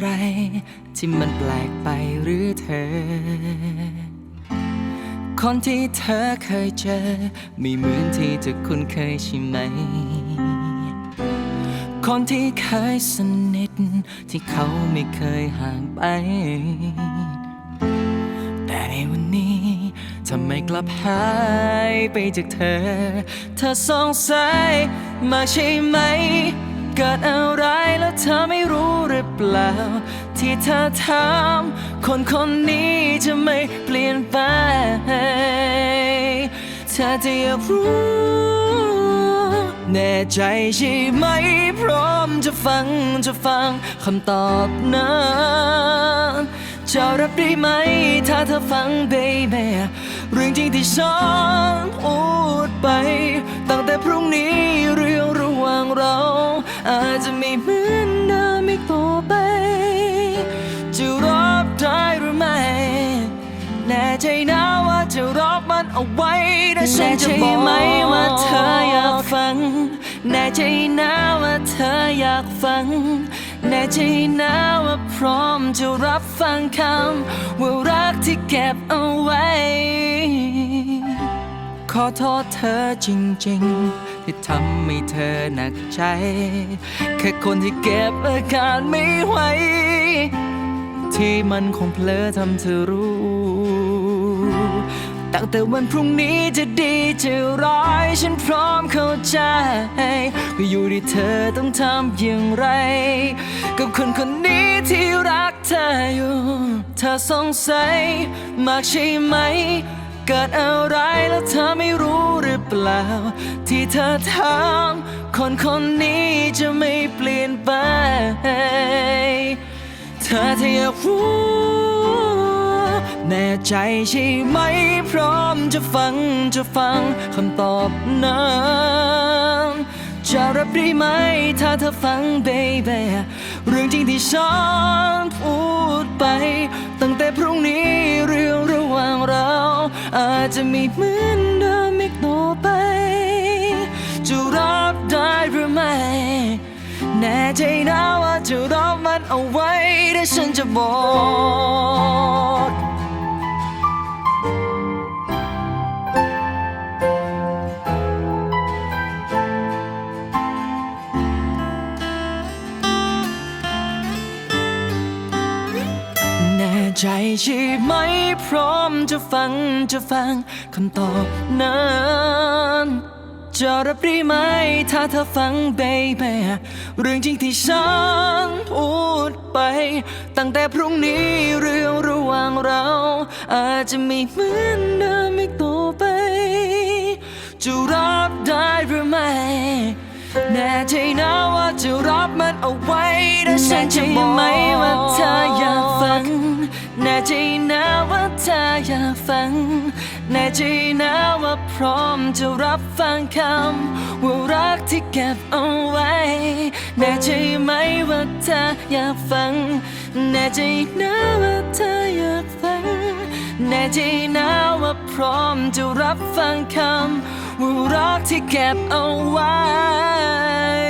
อะไร ที่มันแปลกไปหรือเธอ คนที่เธอเคยเจอ ไม่เหมือนที่เธอคุ้นเคยใช่ไหม คนที่เคยสนิท ที่เขาไม่เคยห่างไป แต่ในวันนี้ทำไมกลับหายไปจากเธอ เธอสงสัยมาใช่ไหม เกิดอะไรแล้วเธอไม่รู้หรือเปล่า ที่เธอทำคนคนนี้จะไม่เปลี่ยนไป เธอจะอยากรู้ แน่ใจใช่ไหม พร้อมจะฟังจะฟังคำตอบนั้นจะรับได้ไหม ถ้าเธอฟัง baby เรื่องจริงที่ฉันพูดไป ตั้งแต่พรุ่งนี้เรื่อง จจะไม่เหมือนเดิมอีกต่อไป จะรับได้หรือไม่ แน่ใจนะว่าจะรับมันเอาไว้แต่ฉันจะบอกไหมว่าเธออยากฟัง แน่ใจนะว่าเธออยากฟัง แน่ใจนะว่าพร้อมจะรับฟังคำว่ารักที่เก็บเอาไว้ ขอโทษเธอจริง ๆ ที่ทำให้เธอหนักใจ แค่คนที่เก็บอาการไม่ไหว ที่มันคงเพลอทำเธอรู้ ตั้งแต่วันพรุ่งนี้จะดีจะร้ายฉันพร้อมเข้าใจก็อยู่ที่เธอต้องทำอย่างไร กับคนคนนี้ที่รักเธออยู่ เธอสงสัยมากใช่ไหม เกิดอะไรแล้วเธอไม่ เปล่า ที่เธอทำคนคนนี้จะไม่เปลี่ยนไป เธอถ้าอยากรู้แน่ใจใช่ไหม พร้อมจะฟังจะฟังคำตอบนั้นจะรับได้ไหม ถ้าเธอฟัง baby เรื่องจริงที่ฉันพูดไป ตั้งแต่พรุ่งนี้เรื่องระหว่างเรา อาจจะม่เหมือน แน่ใจนะว่าจะรับมันเอาไว้ถ้าฉันจะบอกแน่ใจใช่ไหมพร้อมจะฟังจะฟังคำตอบนั้น จะรับได้ไหม ถ้าเธอฟัง baby เรื่องจริงที่ฉันพูดไป ตั้งแต่พรุ่งนี้เรื่องระหว่างเรา อาจจะไม่เหมือนเดิมอีกต่อไป จะรับได้หรือไม่แน่ใจนะว่าจะรับมันเอาไว้ถ้าฉันจะบอกไหมว่าเธออยากฟัง แน่ใจนะว่าเธออยากฟัง แน่ใจนะว่าพร้อมจะรับฟังคำว่ารักที่เก็บเอาไว้ แน่ใจไหมว่าเธออยากฟัง แน่ใจนะว่าเธออยากฟัง แน่ใจนะว่าพร้อมจะรับฟังคำว่ารักที่เก็บเอาไว้